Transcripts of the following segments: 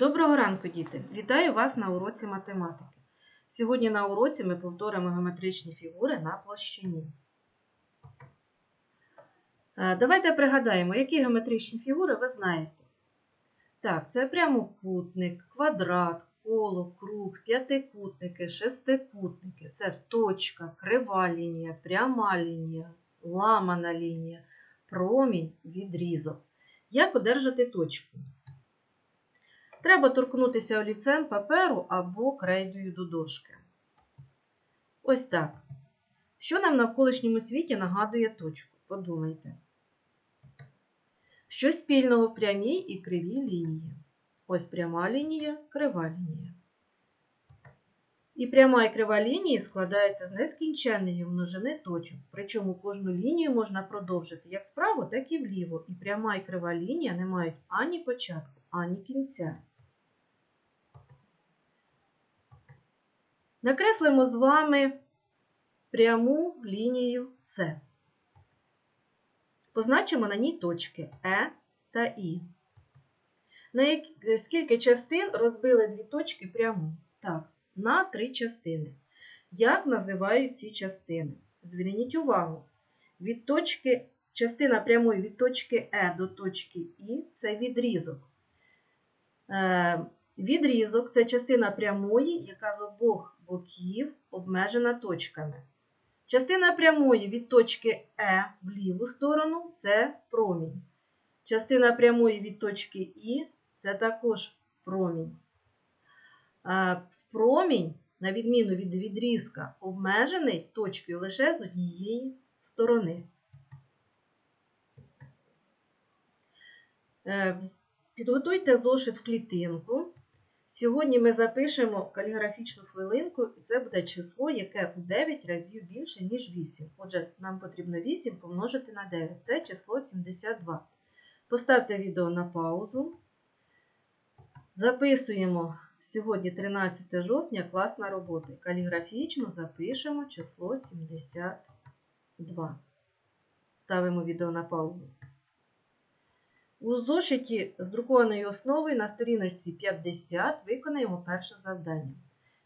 Доброго ранку, діти! Вітаю вас на уроці математики. Сьогодні на уроці ми повторимо геометричні фігури на площині. Е, Давайте пригадаємо, які геометричні фігури ви знаєте. Так, це прямокутник, квадрат, коло, круг, п'ятикутники, шестикутники. Це точка, крива лінія, пряма лінія, ламана лінія, промінь, відрізок. Як одержати точку? Треба торкнутися олівцем паперу або крейдою до дошки. Ось так. Що нам в навколишньому світі нагадує точку? Подумайте. Що спільного в прямій і кривій лінії? Ось пряма лінія, крива лінія. І пряма і крива лінії складаються з нескінченної множини точок, причому кожну лінію можна продовжити як вправо, так і вліво. І пряма і крива лінія не мають ані початку, ані кінця. Накреслимо з вами пряму лінію С. Позначимо на ній точки Е та І. На скільки частин розбили дві точки пряму? Так, на три частини. Як називають ці частини? Зверніть увагу. Від точки, частина прямої від точки Е до точки І це відрізок. Е, Відрізок це частина прямої, яка з обох боків обмежена точками. Частина прямої від точки Е в ліву сторону це промінь. Частина прямої від точки І це також промінь. В промінь, на відміну від відрізка, обмежений точкою лише з однієї сторони. Е, Підготуйте зошит в клітинку. Сьогодні ми запишемо каліграфічну хвилинку, і це буде число, яке у 9 разів більше, ніж 8. Отже, нам потрібно 8 помножити на 9. Це число 72. Поставте відео на паузу. Записуємо сьогодні 13 жовтня класна робота. Каліграфічно запишемо число 72. Ставимо відео на паузу. У зошиті з друкованою основою на сторіночці 50 виконаємо перше завдання.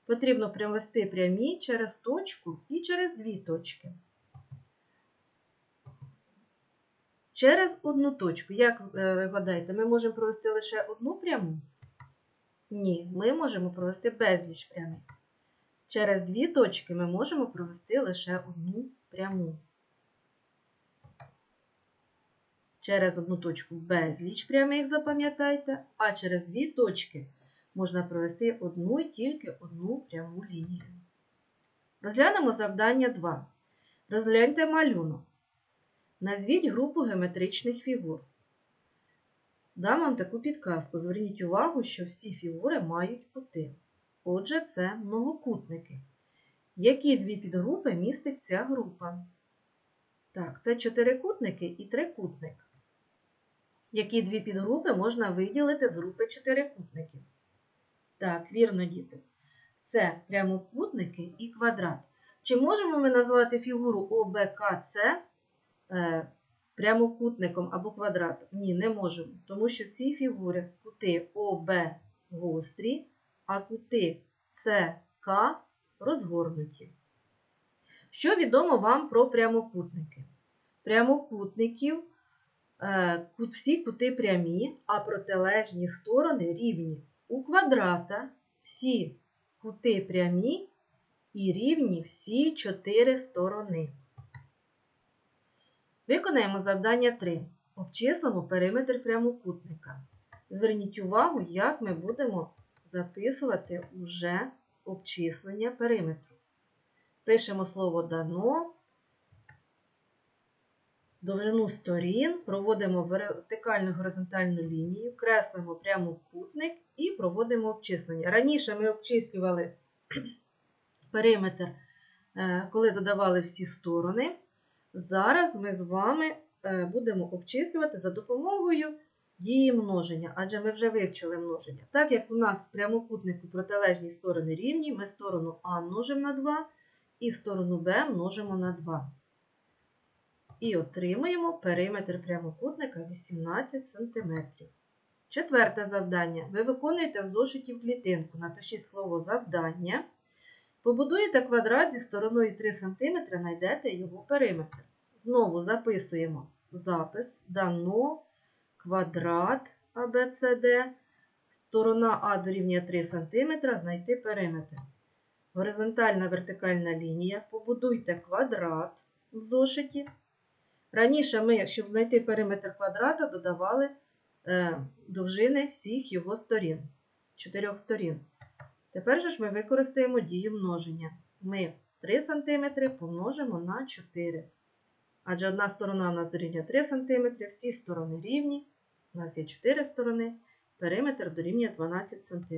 Потрібно привести прямі через точку і через дві точки. Через одну точку. Як ви гадаєте, ми можемо провести лише одну пряму? Ні, ми можемо провести безліч прямих. Через дві точки ми можемо провести лише одну пряму. Через одну точку безліч прямих, запам'ятайте, а через дві точки можна провести одну і тільки одну пряму лінію. Розглянемо завдання 2. Розгляньте малюнок. Назвіть групу геометричних фігур. Дам вам таку підказку. Зверніть увагу, що всі фігури мають кути. Отже, це многокутники. Які дві підгрупи містить ця група? Так, це чотирикутники і трикутник. Які дві підгрупи можна виділити з групи чотирикутників? Так, вірно, діти. Це прямокутники і квадрат. Чи можемо ми назвати фігуру ОБКЦ е, прямокутником або квадратом? Ні, не можемо. Тому що ці фігури кути ОБ гострі, а кути СК розгорнуті. Що відомо вам про прямокутники? Прямокутників всі кути прямі, а протилежні сторони рівні. У квадрата всі кути прямі і рівні всі чотири сторони. Виконаємо завдання 3. Обчислимо периметр прямокутника. Зверніть увагу, як ми будемо записувати уже обчислення периметру. Пишемо слово дано довжину сторін, проводимо вертикальну горизонтальну лінію, креслимо прямокутник і проводимо обчислення. Раніше ми обчислювали периметр, е, коли додавали всі сторони. Зараз ми з вами е, будемо обчислювати за допомогою дії множення, адже ми вже вивчили множення. Так як у нас в прямокутнику протилежні сторони рівні, ми сторону А множимо на 2 і сторону Б множимо на 2. І отримуємо периметр прямокутника 18 см. Четверте завдання. Ви виконуєте в зошиті в клітинку. Напишіть слово завдання. Побудуєте квадрат зі стороною 3 см, знайдете його периметр. Знову записуємо запис, дано, квадрат ABCD, сторона А дорівнює 3 см, знайти периметр. Горизонтальна вертикальна лінія. Побудуйте квадрат в зошиті. Раніше ми, щоб знайти периметр квадрата, додавали е, довжини всіх його сторін, чотирьох сторін. Тепер же ж ми використаємо дію множення. Ми 3 см помножимо на 4. Адже одна сторона у нас дорівнює 3 см, всі сторони рівні. У нас є 4 сторони, периметр дорівнює 12 см.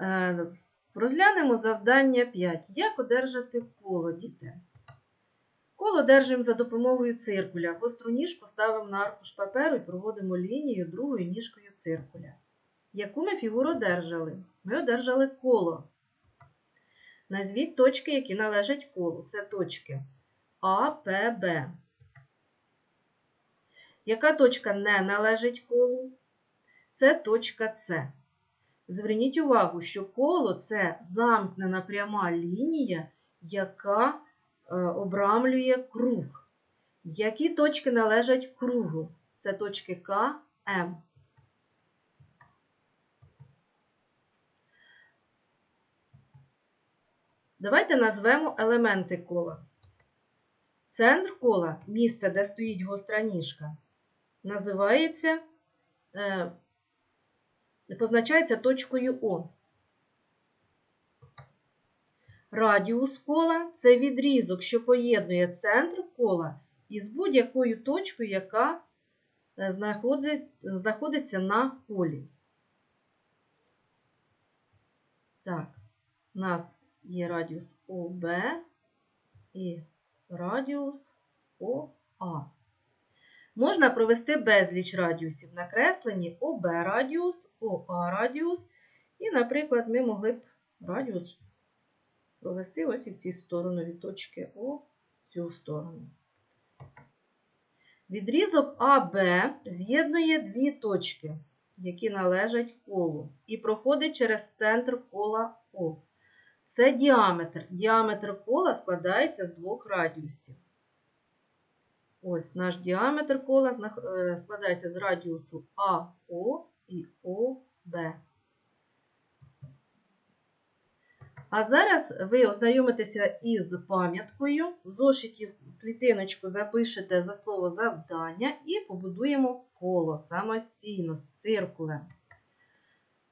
Е, Розглянемо завдання 5. Як одержати коло, діти? Коло держимо за допомогою циркуля. Гостру ніж поставимо на аркуш паперу і проводимо лінію другою ніжкою циркуля. Яку ми фігуру одержали? Ми одержали коло. Назвіть точки, які належать колу. Це точки А, П, Б. Яка точка не належить колу? Це точка С. Зверніть увагу, що коло це замкнена пряма лінія, яка обрамлює круг. Які точки належать кругу? Це точки К, М. Давайте назвемо елементи кола. Центр кола, місце, де стоїть гостра ніжка, називається, е, позначається точкою О. Радіус кола це відрізок, що поєднує центр кола із будь-якою точкою, яка е, знаходиться на колі. Так, у нас є радіус ОБ і радіус ОА. Можна провести безліч радіусів накреслені ОБ радіус, ОА радіус. І, наприклад, ми могли б радіус провести ось і в цю сторону від точки О в цю сторону. Відрізок АБ з'єднує дві точки, які належать колу, і проходить через центр кола О. Це діаметр. Діаметр кола складається з двох радіусів. Ось наш діаметр кола е, складається з радіусу АО і ОБ. А зараз ви ознайомитеся із пам'яткою. В зошиті клітиночку запишете за слово завдання і побудуємо коло самостійно з циркулем.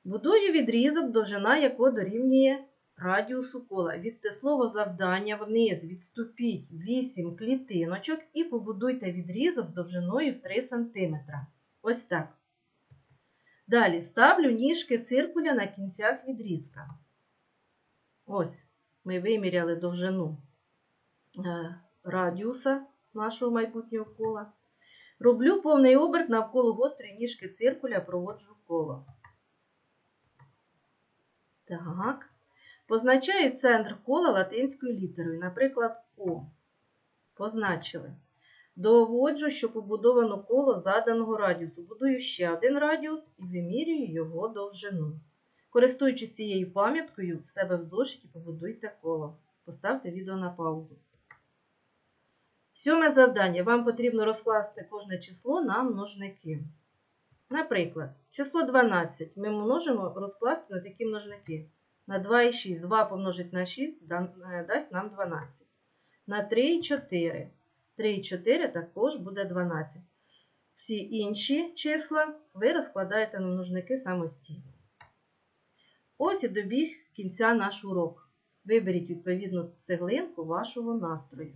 Будую відрізок, довжина якого дорівнює радіусу кола. Від слова завдання вниз відступіть 8 клітиночок і побудуйте відрізок довжиною 3 см. Ось так. Далі ставлю ніжки циркуля на кінцях відрізка. Ось, ми виміряли довжину е, радіуса нашого майбутнього кола. Роблю повний оберт навколо гострої ніжки циркуля, проводжу коло. Так. Позначаю центр кола латинською літерою, наприклад, О. Позначили. Доводжу, що побудовано коло заданого радіусу. Будую ще один радіус і вимірюю його довжину. Користуючись цією пам'яткою, в себе в зошиті побудуйте коло. Поставте відео на паузу. Сьоме завдання. Вам потрібно розкласти кожне число на множники. Наприклад, число 12 ми можемо розкласти на такі множники. На 2 і 6. 2 помножить на 6 е, дасть нам 12. На 3 і 4. 3 і 4 також буде 12. Всі інші числа ви розкладаєте на множники самостійно. Ось і добіг кінця наш урок. Виберіть відповідну цеглинку вашого настрою.